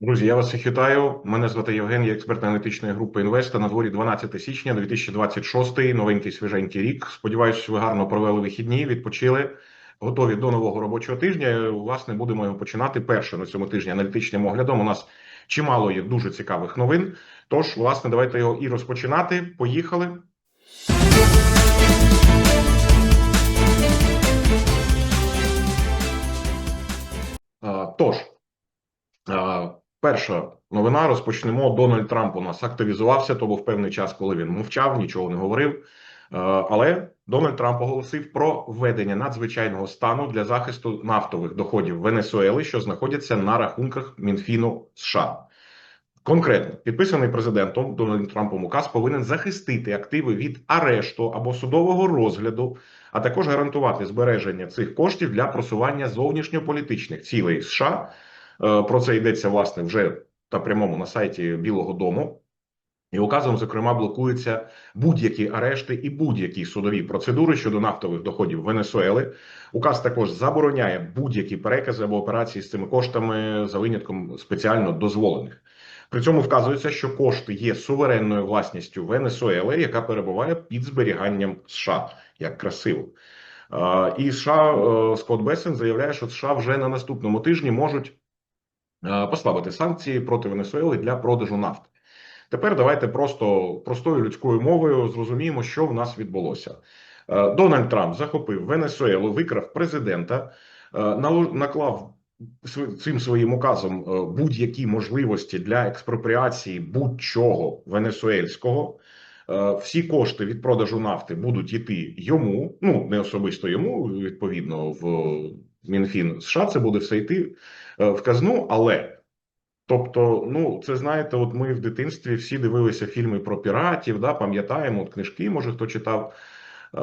Друзі, я вас всіх вітаю. Мене звати Євген, я експерт аналітичної групи Інвеста. На дворі 12 січня 2026, новенький свіженький рік. Сподіваюсь, ви гарно провели вихідні, відпочили, готові до нового робочого тижня. Власне, будемо його починати перше на цьому тижні аналітичним оглядом. У нас чимало є дуже цікавих новин. Тож, власне, давайте його і розпочинати. Поїхали. Тож, перша новина розпочнемо. Дональд Трамп у нас активізувався. То був певний час, коли він мовчав, нічого не говорив. Але Дональд Трамп оголосив про введення надзвичайного стану для захисту нафтових доходів Венесуели, що знаходяться на рахунках Мінфіну США. Конкретно підписаний президентом Дональдом Трампом указ повинен захистити активи від арешту або судового розгляду, а також гарантувати збереження цих коштів для просування зовнішньополітичних цілей США. Е, Про це йдеться власне вже та прямому на сайті Білого Дому. І указом, зокрема, блокуються будь-які арешти і будь-які судові процедури щодо нафтових доходів Венесуели. Указ також забороняє будь-які перекази або операції з цими коштами за винятком спеціально дозволених. При цьому вказується, що кошти є суверенною власністю Венесуели, яка перебуває під зберіганням США. Як красиво. Е, І США е, Скотт Бесен заявляє, що США вже на наступному тижні можуть послабити санкції проти Венесуели для продажу нафти. Тепер давайте просто простою людською мовою зрозуміємо, що в нас відбулося. Е, Дональд Трамп захопив Венесуелу, викрав президента, е, наклав цим своїм указом е, будь-які можливості для експропріації будь-чого венесуельського. Е, Всі кошти від продажу нафти будуть йти йому, ну не особисто йому, відповідно, в Мінфін США. Це буде все йти е, в казну, але. Тобто, ну це знаєте, от ми в дитинстві всі дивилися фільми про піратів, да, пам'ятаємо, от книжки, може хто читав. Е,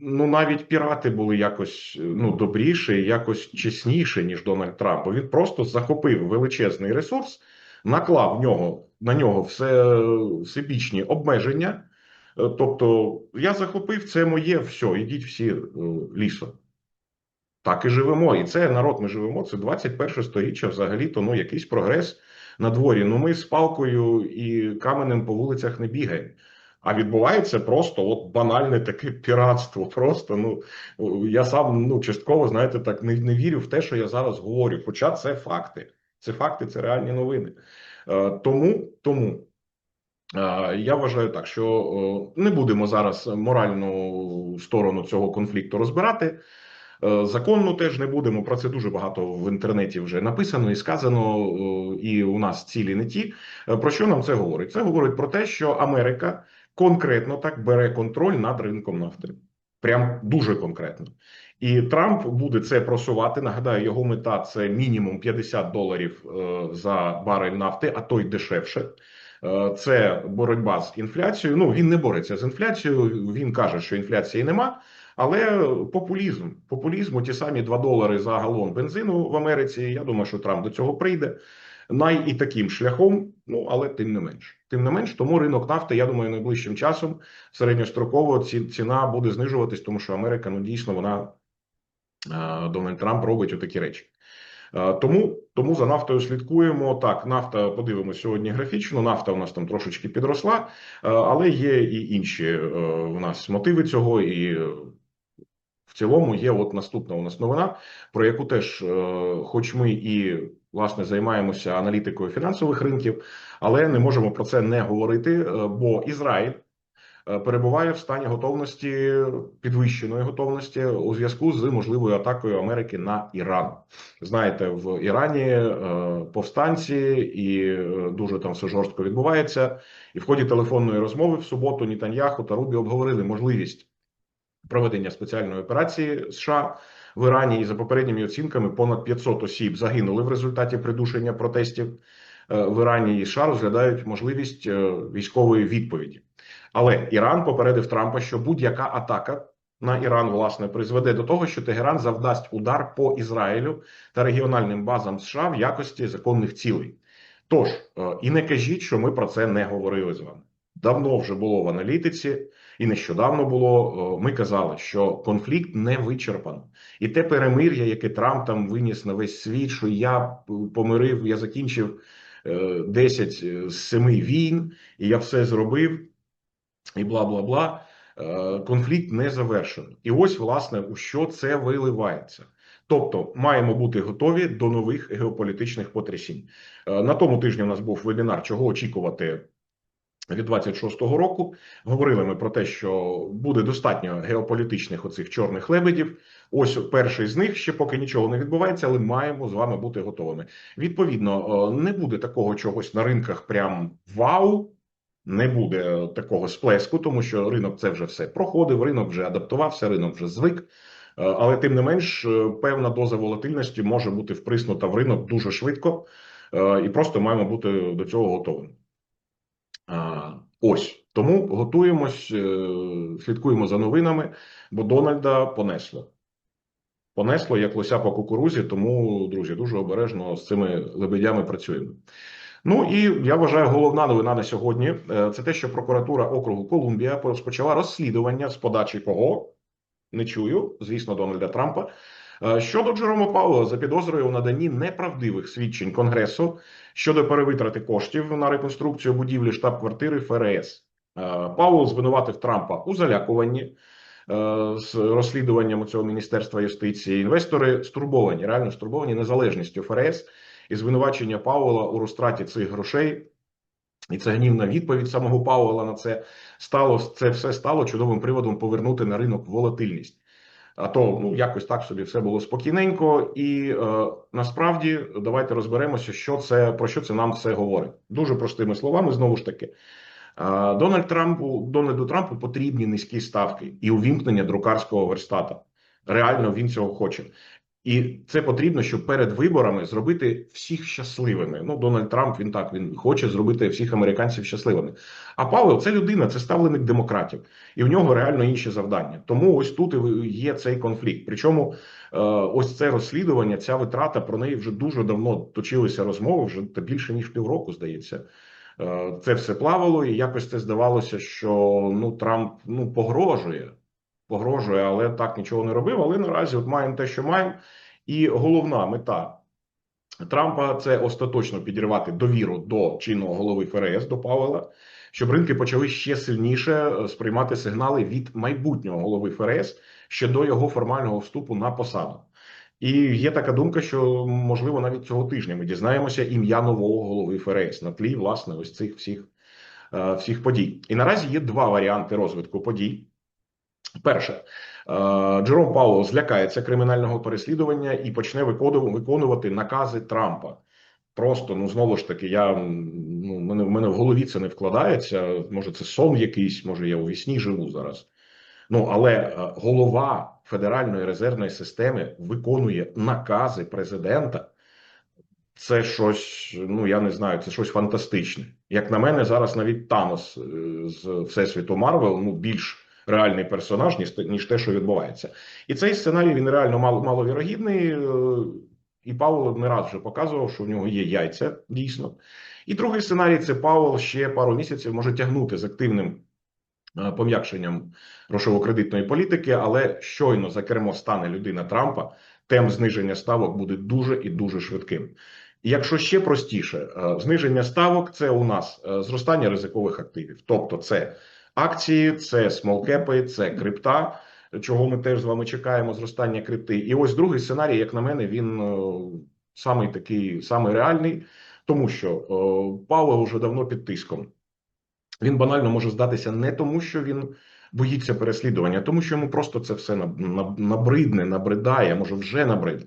ну навіть пірати були якось ну добріші, якось чесніші, ніж Дональд Трамп. Він просто захопив величезний ресурс, наклав нього на нього все всебічні обмеження. Е, Тобто, я захопив це моє, все, ідіть всі е, лісом. Так і живемо. І це народ ми живемо. Це 21 сторіччя, взагалі, то ну якийсь прогрес на дворі. Ну ми з палкою і каменем по вулицях не бігаємо. А відбувається просто от банальне таке піратство. Просто ну я сам ну частково знаєте так не, не вірю в те, що я зараз говорю. Хоча це факти, це факти, це реальні новини. Е, тому тому. Е, Я вважаю так, що е, не будемо зараз моральну сторону цього конфлікту розбирати. Е, Законну теж не будемо. Про це дуже багато в інтернеті вже написано і сказано, е, і у нас цілі не ті. Е, Про що нам це говорить? Це говорить про те, що Америка конкретно так бере контроль над ринком нафти. Прям дуже конкретно. І Трамп буде це просувати. Нагадаю, його мета це мінімум 50 доларів за барель нафти, а то й дешевше. Це боротьба з інфляцією. Ну він не бореться з інфляцією. Він каже, що інфляції нема. Але популізм, популізм, ті самі 2 долари за галон бензину в Америці. Я думаю, що Трамп до цього прийде. Най і таким шляхом, ну але тим не менш, тим не менш, тому ринок нафти, я думаю, найближчим часом середньостроково ці, ціна буде знижуватись, тому що Америка ну дійсно вона е, Дональд Трамп робить отакі речі. Е, Тому тому за нафтою слідкуємо. Так, нафта подивимося сьогодні графічно. Нафта у нас там трошечки підросла, е, але є і інші у нас мотиви цього, і в цілому є от наступна у нас новина, про яку теж, е, хоч ми і власне займаємося аналітикою фінансових ринків, але не можемо про це не говорити, е, бо Ізраїль. е, Перебуває в стані готовності підвищеної готовності у зв'язку з можливою атакою Америки на Іран. Знаєте, в Ірані повстанці і дуже там все жорстко відбувається. І в ході телефонної розмови в суботу Нітаньяху та Рубі обговорили можливість проведення спеціальної операції США в Ірані. І за попередніми оцінками понад 500 осіб загинули в результаті придушення протестів е, в Ірані. І США розглядають можливість е, військової відповіді. Але Іран попередив Трампа, що будь-яка атака на Іран власне призведе до того, що Тегеран завдасть удар по Ізраїлю та регіональним базам США в якості законних цілей. Тож е, і не кажіть, що ми про це не говорили з вами. Давно вже було в аналітиці, і нещодавно було. е, Ми казали, що конфлікт не вичерпано, і те перемир'я, яке Трамп там виніс на весь світ, що я помирив, я закінчив е, 10 з 7 війн, і я все зробив, і бла бла бла. Е, Конфлікт не завершено. І ось, власне, у що це виливається. Тобто, маємо бути готові до нових геополітичних потрясінь. Е, На тому тижні у нас був вебінар, чого очікувати від 26-го року. Говорили ми про те, що буде достатньо геополітичних оцих чорних лебедів. Ось перший з них ще поки нічого не відбувається, але маємо з вами бути готовими. Відповідно, е, не буде такого чогось на ринках, прям вау. Не буде такого сплеску, тому що ринок це вже все проходив. Ринок вже адаптувався, ринок вже звик. Е, Але тим не менш, е, певна доза волатильності може бути вприснута в ринок дуже швидко, і просто маємо бути до цього готовими. Ось тому готуємось, е, слідкуємо за новинами, бо Дональда понесло. Понесло як лося по кукурузі, тому, друзі, дуже обережно з цими лебедями працюємо. Ну і я вважаю, головна новина на сьогодні е, це те, що прокуратура округу Колумбія розпочала розслідування з подачі кого не чую, звісно, Дональда Трампа. Е, Щодо Джерома Пауела за підозрою у наданні неправдивих свідчень Конгресу щодо перевитрати коштів на реконструкцію будівлі штаб-квартири ФРС. Е, Пауел звинуватив Трампа у залякуванні е, з розслідуванням цього міністерства юстиції. Інвестори стурбовані, реально стурбовані незалежністю ФРС і звинувачення Пауела у розтраті цих грошей. І це гнівна відповідь самого Пауела на це стало це все стало чудовим приводом повернути на ринок волатильність. А то ну якось так собі все було спокійненько, і е, насправді давайте розберемося, що це про що це нам все говорить. Дуже простими словами, знову ж таки, е, Дональд Трампу Дональду Трампу потрібні низькі ставки і увімкнення друкарського верстата. Реально він цього хоче. І це потрібно, щоб перед виборами зробити всіх щасливими. Ну, Дональд Трамп він так він хоче зробити всіх американців щасливими. А Павел це людина, це ставленик демократів, і в нього реально інші завдання. Тому ось тут є цей конфлікт. Причому е, ось це розслідування, ця витрата про неї вже дуже давно точилися розмови, вже більше ніж півроку, здається. Е, Це все плавало, і якось це здавалося, що ну Трамп ну погрожує погрожує, але так нічого не робив. Але наразі от маємо те, що маємо. І головна мета Трампа це остаточно підірвати довіру до чинного голови ФРС до Павела, щоб ринки почали ще сильніше е, сприймати сигнали від майбутнього голови ФРС щодо його формального вступу на посаду. І є така думка, що можливо навіть цього тижня ми дізнаємося ім'я нового голови ФРС на тлі власне ось цих всіх, е, всіх подій. І наразі є два варіанти розвитку подій. Перше, е, Джером Пауел злякається кримінального переслідування і почне викону- виконувати накази Трампа. Просто ну знову ж таки, я ну мене в мене в голові це не вкладається. Може, це сон якийсь, може я у вісні живу зараз. Ну але е, голова Федеральної резервної системи виконує накази президента. Це щось, ну я не знаю, це щось фантастичне. Як на мене, зараз навіть Танос е, з Всесвіту Марвел ну більш реальний персонаж, ніж ніж те, що відбувається. І цей сценарій він реально мало маловірогідний. е, І Павло не раз вже показував, що в нього є яйця дійсно. І другий сценарій це Павел ще пару місяців може тягнути з активним е, пом'якшенням грошово-кредитної політики, але щойно за кермо стане людина Трампа, темп зниження ставок буде дуже і дуже швидким. Якщо ще простіше, е, зниження ставок це у нас зростання ризикових активів, тобто це акції, це смолкепи, це крипта, чого ми теж з вами чекаємо зростання крипти. І ось другий сценарій, як на мене, він е, самий такий, самий реальний, тому що е, Павло вже давно під тиском. Він банально може здатися не тому, що він боїться переслідування, а тому що йому просто це все наб- наб- набридне, набридає, може вже набридне.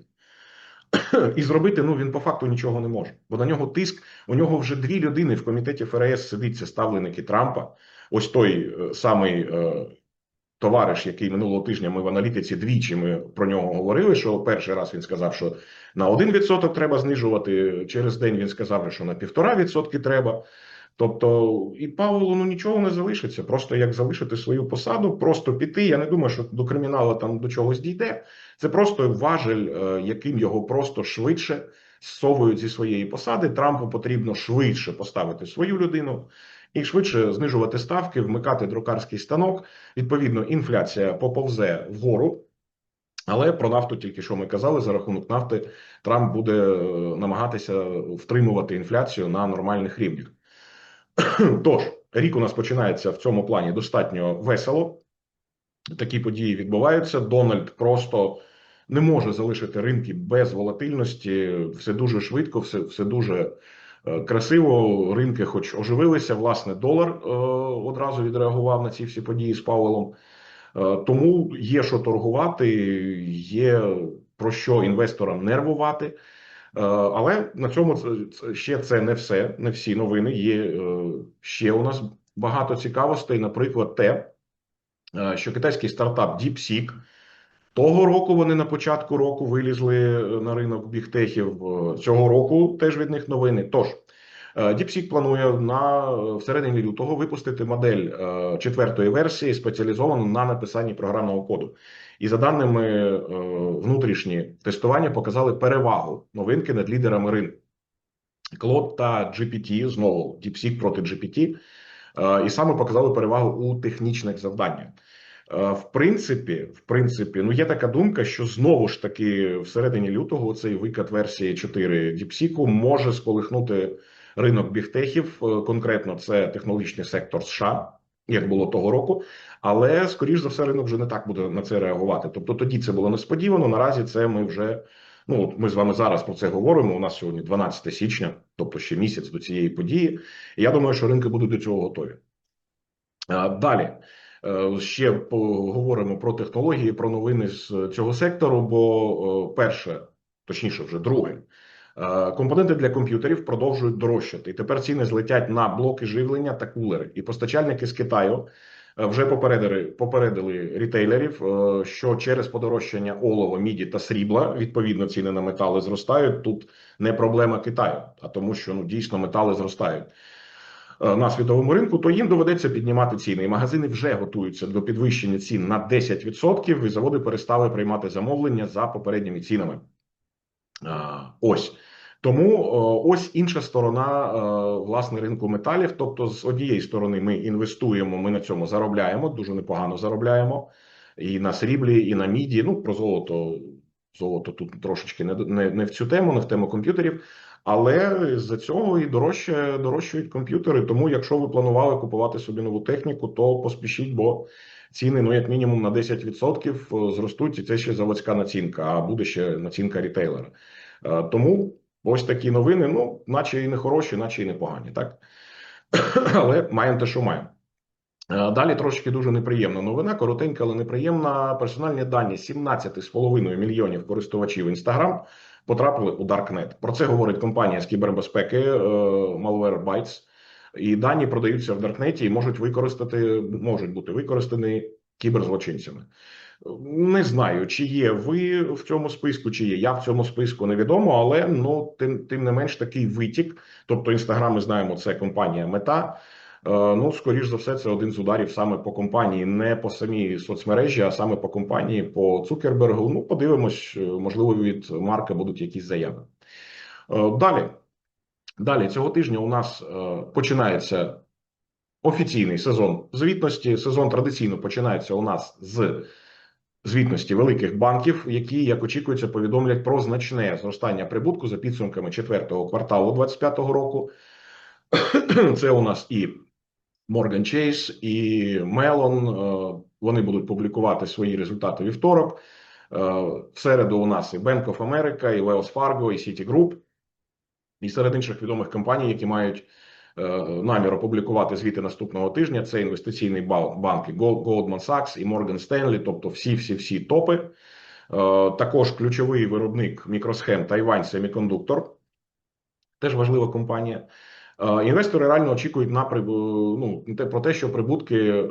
І зробити ну він по факту нічого не може, бо на нього тиск. У нього вже дві людини в комітеті ФРС сидить, це ставленики Трампа. Ось той е, самий е, товариш, який минулого тижня ми в аналітиці двічі ми про нього говорили. Що перший раз він сказав, що на 1% треба знижувати. Через день він сказав, що на 1,5% треба. Тобто, і Павлу ну нічого не залишиться. Просто як залишити свою посаду, просто піти. Я не думаю, що до криміналу там до чогось дійде. Це просто важель, е, яким його просто швидше зсовують зі своєї посади. Трампу потрібно швидше поставити свою людину. І швидше знижувати ставки, вмикати друкарський станок. Відповідно, інфляція поповзе вгору. Але про нафту тільки що ми казали, за рахунок нафти Трамп буде е, намагатися втримувати інфляцію на нормальних рівнях. Тож, рік у нас починається в цьому плані достатньо весело. Такі події відбуваються. Дональд просто не може залишити ринки без волатильності. Все дуже швидко, все, все дуже красиво. Ринки, хоч оживилися, власне, долар е, одразу відреагував на ці всі події з Павелом. Е, Тому є що торгувати, є про що інвесторам нервувати. Е, Але на цьому ще це не все, не всі новини. Є е, ще у нас багато цікавостей. Наприклад, те, е, що китайський стартап DeepSeek того року вони на початку року вилізли е, на ринок бігтехів. Е, Цього року теж від них новини. Тож е, DeepSeek планує на всередині лютого випустити модель четвертої версії, спеціалізовану на написанні програмного коду. І за даними внутрішні тестування показали перевагу новинки над лідерами ринку. Claude та GPT, знову DeepSeek проти GPT, і саме показали перевагу у технічних завданнях. Е, В принципі, в принципі, ну є така думка, що знову ж таки всередині лютого цей викат версії 4 DeepSeek може сколихнути ринок бігтехів. Е, Конкретно це технологічний сектор США, як було того року. Але скоріш за все, ринок вже не так буде на це реагувати. Тобто тоді це було несподівано. Наразі це ми вже. Ну, ми з вами зараз про це говоримо. У нас сьогодні 12 січня, тобто ще місяць до цієї події. І я думаю, що ринки будуть до цього готові. Е, Далі ще поговоримо про технології, про новини з цього сектору. Бо е, перше, точніше, вже друге, е, компоненти для комп'ютерів продовжують дорожчати. І тепер ціни злетять на блоки живлення та кулери. І постачальники з Китаю е, вже попередили, попередили рітейлерів, е, що через подорожчання олова, міді та срібла відповідно ціни на метали зростають. Тут не проблема Китаю, а тому, що ну дійсно метали зростають е, на світовому ринку, то їм доведеться піднімати ціни. І магазини вже готуються до підвищення цін на 10%, і заводи перестали приймати замовлення за попередніми цінами. Ось. Тому ось інша сторона е, власне ринку металів. Тобто, з однієї сторони, ми інвестуємо, ми на цьому заробляємо, дуже непогано заробляємо і на сріблі, і на міді. Ну про золото. Золото тут трошечки не, не, не в цю тему, не в тему комп'ютерів. Але з-за цього і дорожче дорожчають комп'ютери. Тому, якщо ви планували купувати собі нову техніку, то поспішіть, бо ціни, ну як мінімум, на 10% зростуть, і це ще заводська націнка, а буде ще націнка рітейлера. Е, Тому ось такі новини, ну, наче і не хороші, наче і не погані, так? Але маємо те, що маємо. Е, Далі трошки дуже неприємна новина, коротенька, але неприємна. Персональні дані 17,5 мільйонів користувачів Instagram потрапили у Darknet. Про це говорить компанія з кібербезпеки е, Malwarebytes. І дані продаються в Даркнеті і можуть використати, можуть бути використані кіберзлочинцями. Не знаю, чи є ви в цьому списку, чи є я в цьому списку, невідомо, але ну тим, тим не менш такий витік. Тобто, інстаграм, ми знаємо, це компанія мета. Е, Ну, скоріш за все, це один з ударів саме по компанії, не по самій соцмережі, а саме по компанії, по Цукербергу. Ну, подивимось, е, можливо, від Марка будуть якісь заяви. Е, Далі. Далі цього тижня у нас починається офіційний сезон звітності. Сезон традиційно починається у нас з звітності великих банків, які, як очікується, повідомлять про значне зростання прибутку за підсумками четвертого кварталу 2025 року. Це у нас і Morgan Chase, і. Е, Вони будуть публікувати свої результати вівторок. Е, В середу у нас і Bank of America, і Wells Fargo, і Citigroup. І серед інших відомих компаній, які мають е, намір опублікувати звіти наступного тижня, це інвестиційний Gold- Goldman Sachs і Morgan Stanley, тобто всі, всі, всі топи. Е, Також ключовий виробник мікросхем Taiwan Semiconductor, теж важлива компанія. Е, Інвестори реально очікують на ну, про те, що прибутки е,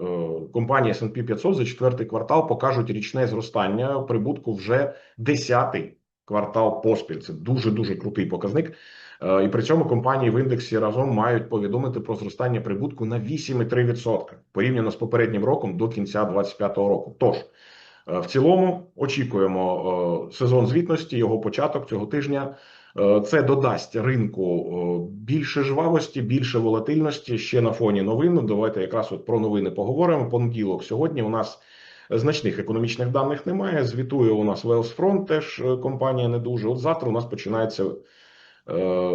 компанії S&P 500 за четвертий квартал покажуть річне зростання прибутку вже десятий квартал поспіль. Це дуже дуже крутий показник. Е, І при цьому компанії в індексі разом мають повідомити про зростання прибутку на 8,3% порівняно з попереднім роком до кінця 2025 року. Тож в цілому очікуємо сезон звітності, його початок цього тижня. Е, Це додасть ринку е, більше жвавості, більше волатильності ще на фоні новин. Давайте якраз от про новини поговоримо. Понеділок сьогодні у нас значних економічних даних немає. Звітує у нас Wellsfront, теж е, компанія не дуже. От завтра у нас починаються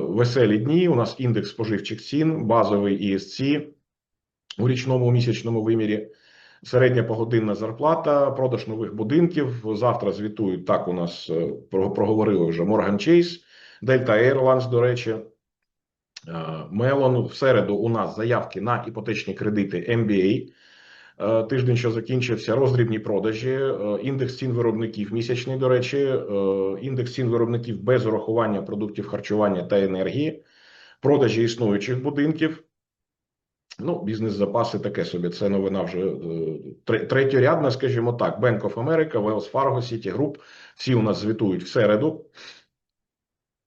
веселі дні. У нас індекс споживчих цін, базовий ESC у річному місячному вимірі. Середня погодинна зарплата, продаж нових будинків. Завтра звітують так. У нас про- проговорили вже Morgan Chase, Delta Airlines, до речі, Мелон. В середу у нас заявки на іпотечні кредити MBA. Е, Тиждень, що закінчився, роздрібні продажі, е, індекс цін виробників місячний, до речі, е, індекс цін виробників без урахування продуктів харчування та енергії, продажі існуючих будинків. Ну, бізнес-запаси таке собі. Це новина вже е, тре- третьорядна, скажімо так. Bank of America, Wells Fargo, Citigroup. Всі у нас звітують в середу.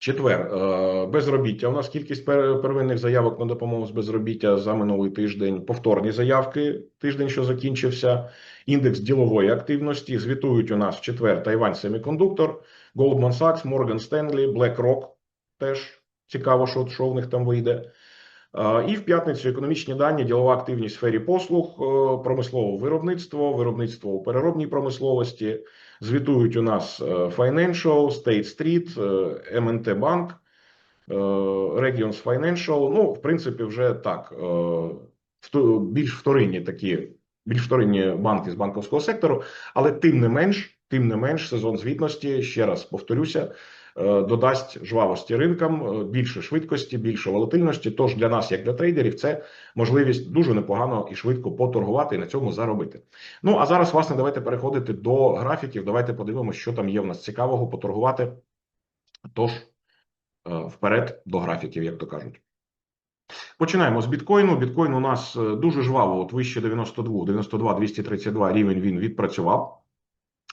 Четвер. е, Безробіття. У нас кількість пер- первинних заявок на допомогу з безробіття за минулий тиждень. Повторні заявки. Тиждень, що закінчився. Індекс ділової активності. Звітують у нас в четвер Тайвань Семікондуктор, Goldman Sachs, Morgan Stanley, BlackRock. Теж цікаво, що, що в них там вийде. І в п'ятницю економічні дані, ділова активність в сфері послуг, е, промислове виробництво, виробництво у переробній промисловості. Звітують у нас е, Financial, State Street, е, MNT Bank, Regions Financial. Ну, в принципі, вже так. Більш вторинні такі, більш вторинні банки з банковського сектору, але тим не менш, тим не менш, сезон звітності, ще раз повторюся, додасть жвавості ринкам, е, більше швидкості, більше волатильності. Тож для нас, як для трейдерів, це можливість дуже непогано і швидко поторгувати і на цьому заробити. Ну а зараз, власне, давайте переходити до графіків. Давайте подивимося, що там є в нас цікавого поторгувати. Тож е, вперед до графіків, як то кажуть. Починаємо з біткоїну. Біткоін у нас е, дуже жваво, от вище 92, 92, 232 рівень він відпрацював.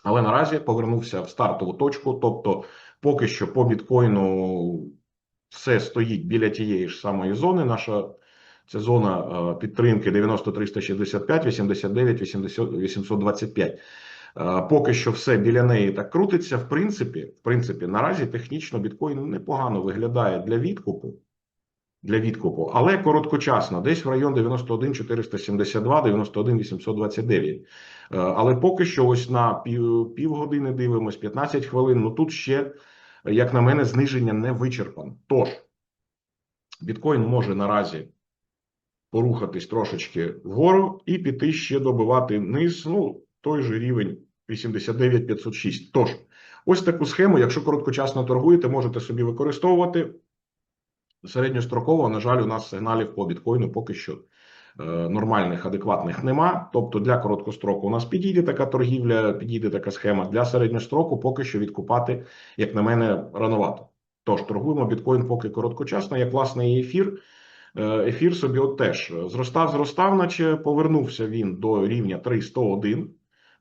Але наразі повернувся в стартову точку. Тобто, поки що по біткоїну все стоїть біля тієї ж самої зони. Наша це зона е, підтримки 90 365, 89, 80, 825. Е, Поки що все біля неї так крутиться. В принципі, в принципі, наразі технічно біткоін непогано виглядає для відкупу. Для відкупу, але короткочасно, десь в район 91 472, 91 829. Е, Але поки що, ось на пів, півгодини дивимось, 15 хвилин. Ну тут ще, як на мене, зниження не вичерпано. Тож, біткоін може наразі порухатись трошечки вгору і піти ще добивати низ, ну, той же рівень 89 506. Тож, ось таку схему, якщо короткочасно торгуєте, можете собі використовувати. Середньостроково, на жаль, у нас сигналів по біткоїну поки що е, нормальних, адекватних нема. Тобто для короткостроку у нас підійде така торгівля, підійде така схема. Для середньостроку поки що відкупати, як на мене, рановато. Тож торгуємо біткоін поки короткочасно, як власне і ефір. Е, Ефір собі от теж зростав, зростав, наче повернувся він до рівня 301.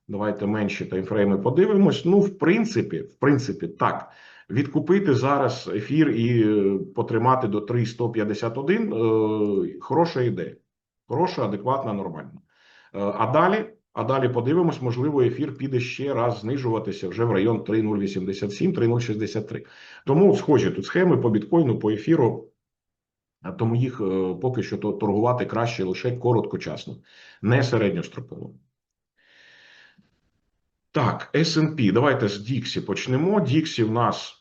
Давайте менші таймфрейми подивимось. Ну, в принципі, в принципі, так. Відкупити зараз ефір і е, потримати до 3,151 е, хороша ідея. Хороша, адекватна, нормальна. Е, А далі, а далі подивимось, можливо, ефір піде ще раз знижуватися вже в район 3,087, 3,063. Тому схожі тут схеми по біткоїну, по ефіру. Тому їх поки що торгувати краще лише короткочасно, не середньостроково. Так, S&P. Давайте з Діксі почнемо. Діксі в нас,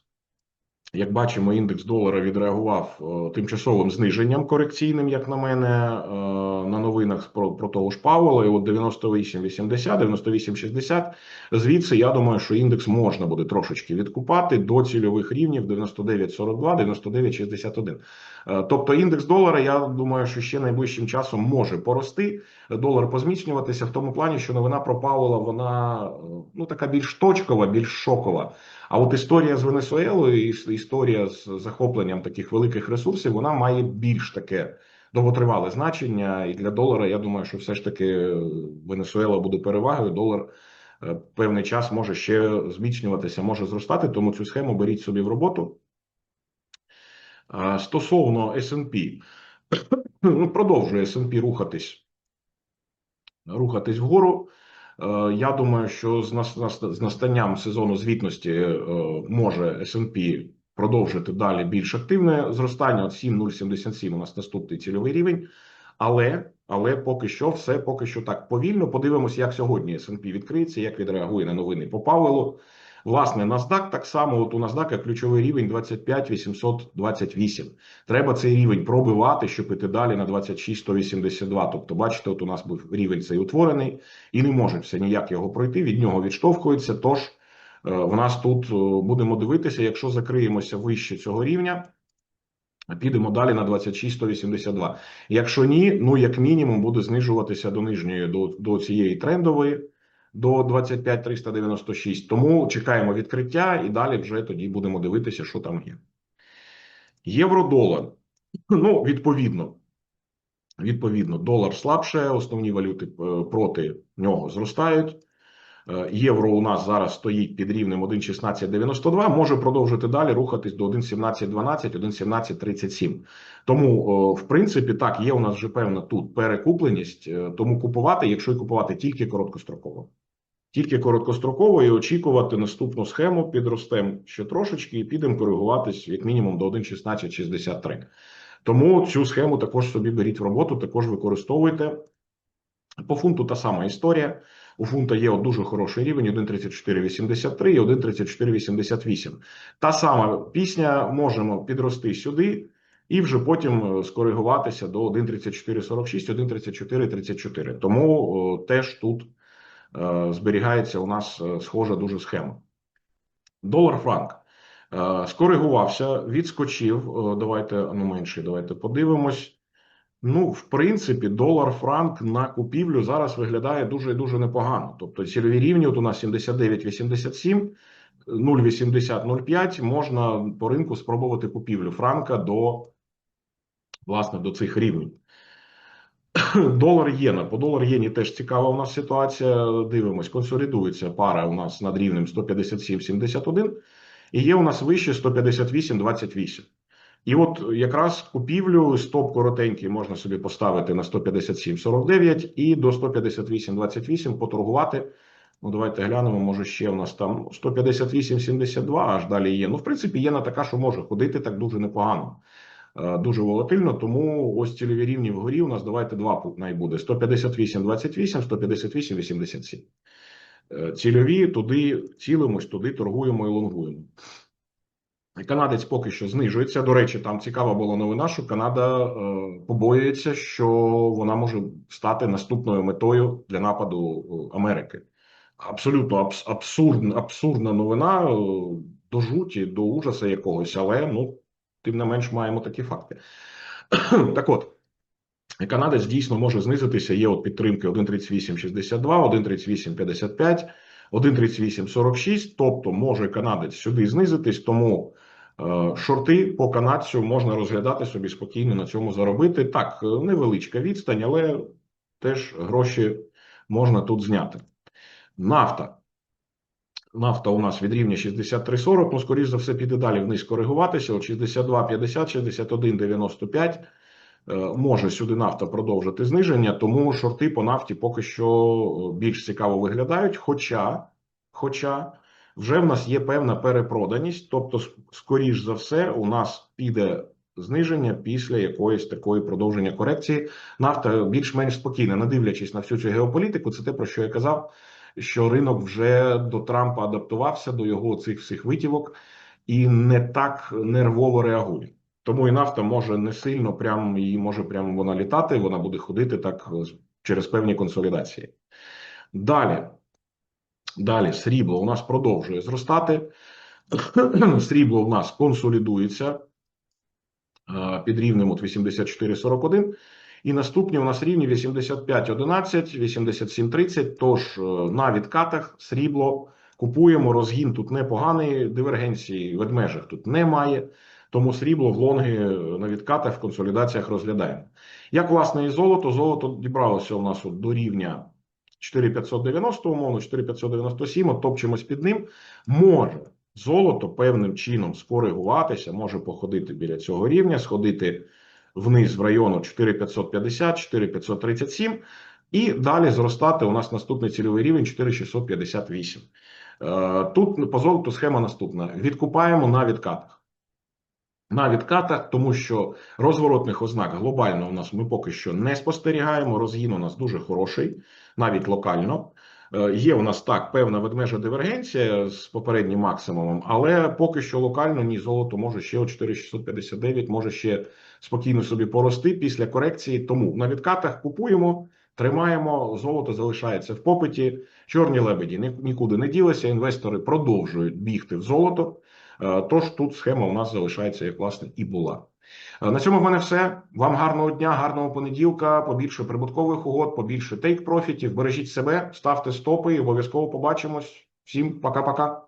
як бачимо, індекс долара відреагував е, тимчасовим зниженням корекційним, як на мене, е, на новинах про, того ж Павла. І от 98,80, 98,60. Звідси, я думаю, що індекс можна буде трошечки відкупати до цільових рівнів 99,42, 99,61. Е, Тобто індекс долара, я думаю, що ще найближчим часом може порости, долар позміцнюватися в тому плані, що новина про Пауела, вона ну така більш точкова, більш шокова. А от історія з Венесуелою, і історія з захопленням таких великих ресурсів, вона має більш таке довготривале значення. І для долара, я думаю, що все ж таки е, Венесуела буде перевагою. Долар е, певний час може ще зміцнюватися, може зростати. Тому цю схему беріть собі в роботу. Стосовно S&P, ну, продовжує S&P рухатись, рухатись вгору. Е, Я думаю, що з нас- нас- настанням сезону звітності е, може S&P продовжити далі більш активне зростання. От 7,077 у нас наступний цільовий рівень. Але, але поки що все поки що так повільно. Подивимося, як сьогодні S&P відкриється, як відреагує на новини по Павелу. Власне, NASDAQ так само, от у NASDAQ ключовий рівень 25 828. Треба цей рівень пробивати, щоб іти далі на 26 182. Тобто, бачите, от у нас був рівень цей утворений, і не може все ніяк його пройти. Від нього відштовхується. Тож е, в нас тут е, будемо дивитися, якщо закриємося вище цього рівня. Підемо далі на 26 182. Якщо ні, ну як мінімум буде знижуватися до нижньої, до, до цієї трендової, до 25 396. Тому чекаємо відкриття і далі вже тоді будемо дивитися, що там є. Євро-долар. Ну, відповідно. Відповідно, долар слабше, основні валюти е, проти нього зростають. Е, Євро у нас зараз стоїть під рівнем 1,1692, може продовжити далі рухатись до 1,1712, 1,1737. Тому, в принципі, так, є у нас вже певна тут перекупленість, е, тому купувати, якщо і купувати тільки короткостроково. Тільки короткостроково і очікувати наступну схему, підростемо ще трошечки і підемо коригуватись як мінімум до 1,1663. Тому цю схему також собі беріть в роботу, також використовуйте. По фунту та сама історія. У фунта є дуже хороший рівень 1,3483 і 1,3488. Та сама пісня можемо підрости сюди і вже потім е, скоригуватися до 1,3446, 1,3434. Тому теж тут зберігається у нас е, схожа дуже схема. Долар франк. Е, Скоригувався, відскочив. Е, Давайте ну менше, давайте подивимось. Ну, в принципі, долар франк на купівлю зараз виглядає дуже і дуже непогано. Тобто цільові рівні от у нас 79,87, 0,80-0,5 можна по ринку спробувати купівлю франка до власне до цих рівнів. Долар єна. По долар єні теж цікава у нас ситуація. Дивимось, консолідується пара у нас над рівнем 157,71 і є у нас вище 158,28. І от якраз купівлю стоп коротенький можна собі поставити на 157,49 і до 158,28 поторгувати. Ну, давайте глянемо, може ще у нас там 158,72 аж далі є. Ну, в принципі, є на така, що може ходити так дуже непогано. Е, Дуже волатильно, тому ось цільові рівні вгорі у нас давайте два найбуде: 158,28, 158,87. Е, Цільові туди цілимось, туди торгуємо і лонгуємо. Канадець поки що знижується. До речі, там цікава була новина, що Канада е, побоюється, що вона може стати наступною метою для нападу Америки. Абсолютно абс, абсурдна, абсурдна новина до жуті, до ужаса якогось, але ну, тим не менш маємо такі факти. так от. Канадець дійсно може знизитися. Є от підтримки 1,3862, 1,3855, 1,3846. Тобто може канадець сюди знизитись, тому е, шорти по канадцю можна розглядати собі спокійно на цьому заробити. Так, е, невеличка відстань, але теж гроші можна тут зняти. Нафта. Нафта у нас від рівня 63,40, ну, скоріш за все, піде далі вниз коригуватися. От 62,50, 61,95. Е, може сюди нафта продовжити зниження, тому шорти по нафті поки що більш цікаво виглядають. Хоча, хоча вже в нас є певна перепроданість, тобто, скоріш за все, у нас піде зниження після якоїсь такої продовження корекції. Нафта більш-менш спокійна, не дивлячись на всю цю геополітику, це те про що я казав. Що ринок вже до Трампа адаптувався до його цих всіх витівок і не так нервово реагує. Тому і нафта може не сильно прям її може прямо вона літати, вона буде ходити так через певні консолідації. Далі, далі, срібло у нас продовжує зростати. Срібло у нас консолідується під рівнем от 84,41. І наступні у нас рівні 85,11, 87,30. Тож на відкатах срібло купуємо. Розгін тут непоганий, дивергенції в межах тут немає. Тому срібло в лонги на відкатах в консолідаціях розглядаємо. Як власне і золото, золото дібралося у нас от до рівня 4590, умовно, 4597, от топчемось під ним. Може золото певним чином скоригуватися, може походити біля цього рівня, сходити вниз в району 4550, 4537 і далі зростати. У нас наступний цільовий рівень 4658. Тут по золоту схема наступна: відкупаємо на відкатах. на відкатах, тому що розворотних ознак глобально у нас ми поки що не спостерігаємо. Розгін у нас дуже хороший, навіть локально. Е, Є у нас так певна ведмежа дивергенція з попереднім максимумом, але поки що локально ні золото може ще о 4659, може ще спокійно собі порости після корекції. Тому на відкатах купуємо, тримаємо. Золото залишається в попиті. Чорні лебеді ні- нікуди не ділися. Інвестори продовжують бігти в золото. Е, Тож тут схема у нас залишається як власне і була. Е, На цьому в мене все. Вам гарного дня, гарного понеділка, побільше прибуткових угод, побільше тейк профітів. Бережіть себе, ставте стопи і обов'язково побачимось. Всім пока-пока.